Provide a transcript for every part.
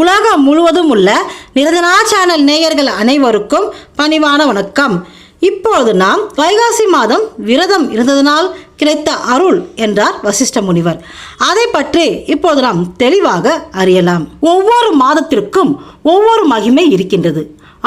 உலகம் முழுவதும் உள்ள நிரஞ்சனா சேனல் நேயர்கள் அனைவருக்கும் பணிவான வணக்கம். இப்பொழுது நாம் வைகாசி மாதம் விரதம் இருந்ததனால் கிடைத்த அருள் என்றார் வசிஷ்ட முனிவர். அதை பற்றி இப்பொழுது நாம் தெளிவாக அறியலாம். ஒவ்வொரு மாதத்திற்கும் ஒவ்வொரு மகிமை இருக்கின்றது.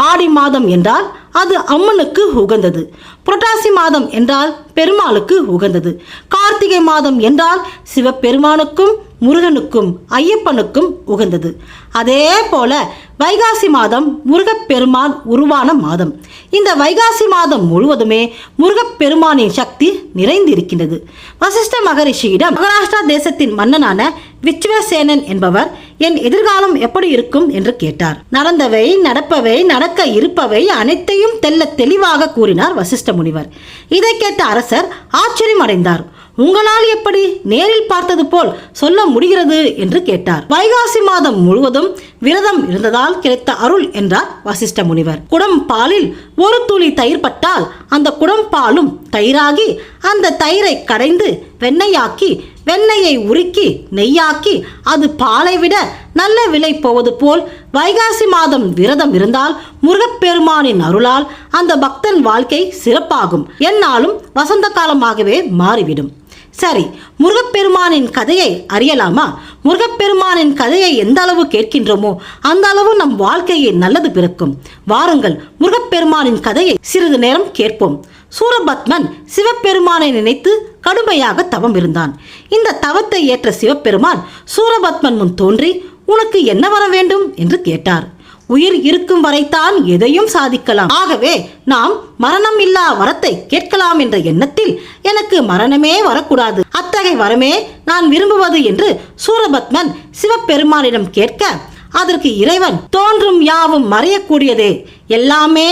ஆடி மாதம் என்றால் அது அம்மனுக்கு உகந்தது. புரட்டாசி மாதம் என்றால் பெருமாளுக்கு உகந்தது. கார்த்திகை மாதம் என்றால் சிவபெருமானுக்கும் முருகனுக்கும் ஐயப்பனுக்கும் உகந்தது. அதே போல வைகாசி மாதம் முருகப்பெருமான் உருவான மாதம். இந்த வைகாசி மாதம் முழுவதுமே முருகப்பெருமானின் சக்தி நிறைந்திருக்கின்றது. வசிஷ்ட மகரிஷியிடம் மகாராஷ்டிரா தேசத்தின் மன்னனான விச்வசேனன் என்பவர் என் எதிர்காலம் எப்படி இருக்கும்? என்று கேட்டார். நடந்தவை நடப்பவை நடக்க இருப்பவை அனைத்தையும் தெல்ல தெளிவாக கூறினார் வசிஷ்ட முனிவர். இதை கேட்ட அரசர் ஆச்சரியம் அடைந்தார் உங்களால் எப்படி நேரில் பார்த்தது போல் சொல்ல முடிகிறது என்று கேட்டார். வைகாசி மாதம் முழுவதும் விரதம் இருந்ததால் கிடைத்த அருள் என்றார் வசிஷ்ட முனிவர். குடம் பாலில் ஒரு துளி தயிர் பட்டால் அந்த குடம் பாலும் தயிராகி அந்த தயிரை கடைந்து வெண்ணெயாக்கி வெண்ணெயை உருக்கி நெய்யாக்கி அது பாலை விட நல்ல விலை போவது போல் வைகாசி மாதம் விரதம் இருந்தால் முருகப்பெருமானின் அருளால் அந்த பக்தன் வாழ்க்கை சிறப்பாகும். என்னாலும் வசந்த காலமாகவே மாறிவிடும். சரி முருகப்பெருமானின் கதையை அறியலாமா? முருகப்பெருமானின் கதையை எந்த அளவு கேட்கின்றோமோ அந்த அளவு நம் வாழ்க்கையை நல்லது பிறக்கும். வாருங்கள் முருகப்பெருமானின் கதையை சிறிது நேரம் கேட்போம். சூரபத்மன் சிவபெருமானை நினைத்து கடுமையாக தவம் இருந்தான். இந்த தவத்தை ஏற்ற சிவபெருமான் சூரபத்மன் முன் தோன்றி உனக்கு என்ன வர வேண்டும்? என்று கேட்டார். உயிர் இருக்கும் வரைத்தான் எதையும் சாதிக்கலாம். ஆகவே நாம் மரணம் இல்லா வரத்தை கேட்கலாம் என்ற எண்ணத்தில் எனக்கு மரணமே வரக்கூடாது. அத்தகைய வரமே நான் விரும்புவது என்று சூரபத்மன் சிவபெருமானிடம் கேட்க அதற்கு இறைவன் தோன்றும் யாவும் மறையக்கூடியதே. எல்லாமே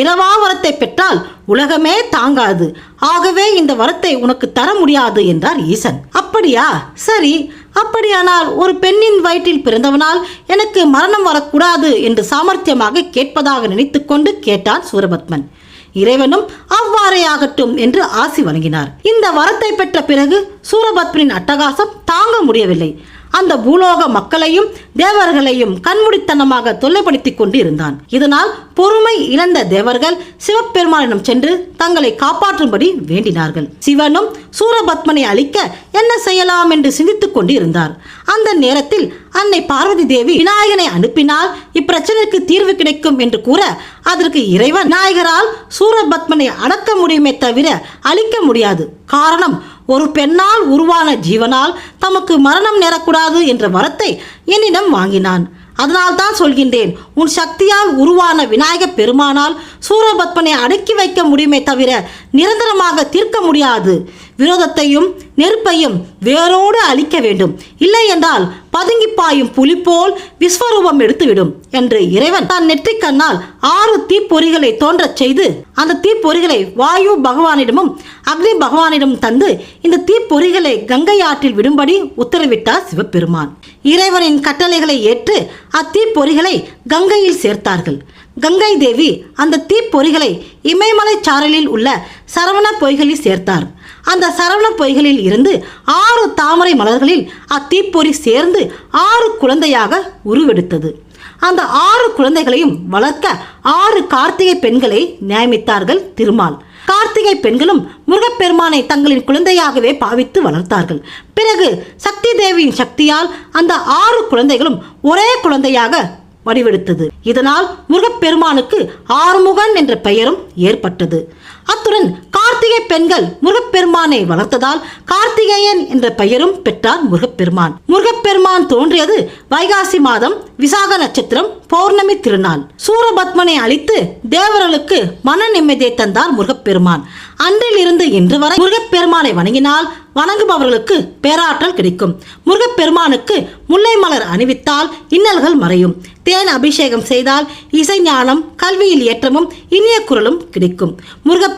இரவா வரத்தை பெற்றால் உலகமே தாங்காது. ஆகவே இந்த வரத்தை உனக்கு தர முடியாது என்றார் ஈசன். அப்படியா? சரி. அப்படியானால் ஒரு பெண்ணின் வயிற்றில் பிறந்தவனால் எனக்கு மரணம் வரக்கூடாது என்று சாமர்த்தியமாக கேட்பதாக நினைத்துக்கொண்டு கேட்டான் சூரபத்மன். இறைவனும் அவ்வாறே ஆகட்டும் என்று ஆசி வழங்கினார் இந்த வரத்தை பெற்ற பிறகு சூரபத்மனின் அட்டகாசம் தாங்க முடியவில்லை. அந்த பூலோக மக்களையும் தேவர்களையும் கண்முடித்தனமாக தொல்லைப்படுத்திக் கொண்டு இருந்தான் இதனால் பொறுமை இழந்த தேவர்கள் சிவபெருமானிடம் சென்று தங்களை காப்பாற்றும்படி வேண்டினார்கள். சிவனும் சூரபத்மனை அழிக்க என்ன செய்யலாம் என்று சிந்தித்துக் கொண்டு இருந்தார் அந்த நேரத்தில் அன்னை பார்வதி தேவி விநாயகனை அனுப்பினால் இப்பிரச்சனைக்கு தீர்வு கிடைக்கும் என்று கூற அதற்கு இறைவன் விநாயகரால் சூரபத்மனை அடக்க முடியுமே தவிர அழிக்க முடியாது. காரணம் ஒரு பெண்ணால் உருவான ஜீவனால் தமக்கு மரணம் நேரக்கூடாது என்ற வரத்தை என்னிடம் வாங்கினான். அதனால் தான் சொல்கின்றேன் உன் சக்தியால் உருவான விநாயக பெருமானால் சூரபத்மனை அடக்கி வைக்க முடியுமே தவிர நிரந்தரமாக தீர்க்க முடியாது. விரோதத்தையும் நெருப்பையும் வேரோடு அழிக்க வேண்டும். இல்லை என்றால் பதுங்கி பாயும் புலி போல் விஸ்வரூபம் எடுத்துவிடும் என்று இறைவன் தன் நெற்றிக் கண்ணால் ஆறு தீப்பொறிகளை தோன்றச் செய்து அந்த தீப்பொறிகளை வாயு பகவானிடமும் அக்னி பகவானிடம் தந்து இந்த தீப்பொறிகளை கங்கை ஆற்றில் விடும்படி உத்தரவிட்டார் சிவபெருமான். இறைவனின் கட்டளைகளை ஏற்று அத்தீப்பொறிகளை கங்கையில் சேர்த்தார்கள். கங்கை தேவி அந்த தீப்பொறிகளை இமயமலை சாரலில் உள்ள சரவண பொய்களில் சேர்த்தார். அந்த சரவண பொய்களில் இருந்து ஆறு தாமரை மலர்களில் அத்தீப்பொறி சேர்ந்து ஆறு குழந்தையாக உருவெடுத்தது. அந்த ஆறு குழந்தைகளையும் வளர்க்க ஆறு கார்த்திகை பெண்களை நியமித்தார்கள் திருமால். கார்த்திகை பெண்களும் முருகப்பெருமானை தங்களின் குழந்தையாகவே பாவித்து வளர்த்தார்கள். பிறகு சக்தி தேவியின் சக்தியால் அந்த ஆறு குழந்தைகளும் ஒரே குழந்தையாக வடிவெடுத்தது. இதனால் முருகப்பெருமானுக்கு ஆறுமுகன் என்ற பெயரும் ஏற்பட்டது. அத்துடன் கார்த்திகை பெண்கள் முருகப்பெருமானை வளர்த்ததால் கார்த்திகேயன் என்ற பெயரும் பெற்றார் முருகப்பெருமான். முருகப்பெருமான் தோன்றியது வைகாசி மாதம் விசாக நட்சத்திரம் பௌர்ணமி திருநாள். சூரபத்மனை அழித்து தேவர்களுக்கு மன நிம்மதியை தந்தார் முருகப்பெருமான். அன்றிலிருந்து இன்று வரை முருகப்பெருமானை வணங்கினால் வணங்குபவர்களுக்கு பேராற்றல் கிடைக்கும். முருகப்பெருமானுக்கு முல்லை மலர் அணிவித்தால் இன்னல்கள் மறையும். தேன் அபிஷேகம் செய்தால் இசை ஞானம் கல்வியில் ஏற்றமும் இனிய குரலும் கிடைக்கும்.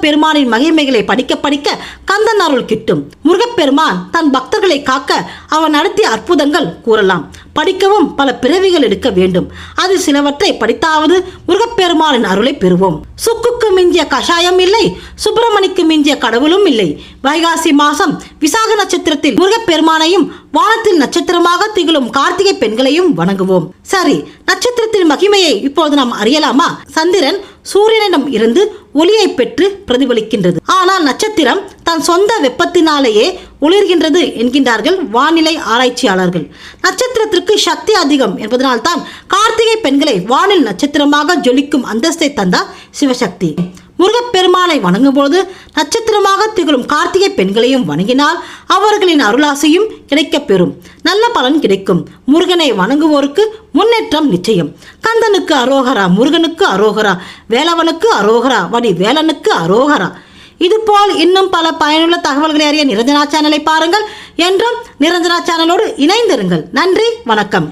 முருகப்பெருமானின் மகிமைகளை படிக்க படிக்க கந்தன் அருள் கிட்டும். முருகப்பெருமான் தன் பக்தர்களை காக்க அவன் நடத்திய அற்புதங்கள் கூறலாம். படிக்கவும் பல பிறவிகள் எடுக்க வேண்டும். அது சிலவற்றை படித்தாவது முருகப்பெருமானின் அருளை பெறுவோம். சுக்குக்கு மிஞ்சிய கஷாயம் இல்லை சுப்பிரமணிக்கு மிஞ்சிய கடவுளும் இல்லை. வைகாசி மாசம் விசாக நட்சத்திரத்தில் முருகப்பெருமானையும் வானத்தில் நட்சத்திரமாக திகழும் கார்த்திகை பெண்களையும் வணங்குவோம். சரி நட்சத்திரத்தின் மகிமையை இப்போது நாம் அறியலாமா? சந்திரன் சூரியனிடம் இருந்து ஒளியை பெற்று பிரதிபலிக்கின்றது. ஆனால் நட்சத்திரம் தன் சொந்த வெப்பத்தினாலேயே ஒளிர்கின்றது என்கின்றார்கள் வானிலை ஆராய்ச்சியாளர்கள். நட்சத்திரத்திற்கு சக்தி அதிகம் என்பதனால்தான் கார்த்திகை பெண்களை வானில் நட்சத்திரமாக ஜொலிக்கும் அந்தஸ்தை தந்தார் சிவசக்தி. முருகப்பெருமானை வணங்கும்போது நட்சத்திரமாக திகழும் கார்த்திகை பெண்களையும் வணங்கினால் அவர்களின் அருளாசையும் கிடைக்கப் பெறும். நல்ல பலன் கிடைக்கும். முருகனை வணங்குவோருக்கு முன்னேற்றம் நிச்சயம். கந்தனுக்கு அரோகரா முருகனுக்கு அரோகரா வேலவனுக்கு அரோகரா வடி வேலனுக்கு அரோகரா. இதுபோல் இன்னும் பல பயனுள்ள தகவல்களை அறிய நிரஞ்சனா சேனலை பாருங்கள். என்றும் நிரஞ்சனா சேனலோடு இணைந்திருங்கள். நன்றி வணக்கம்.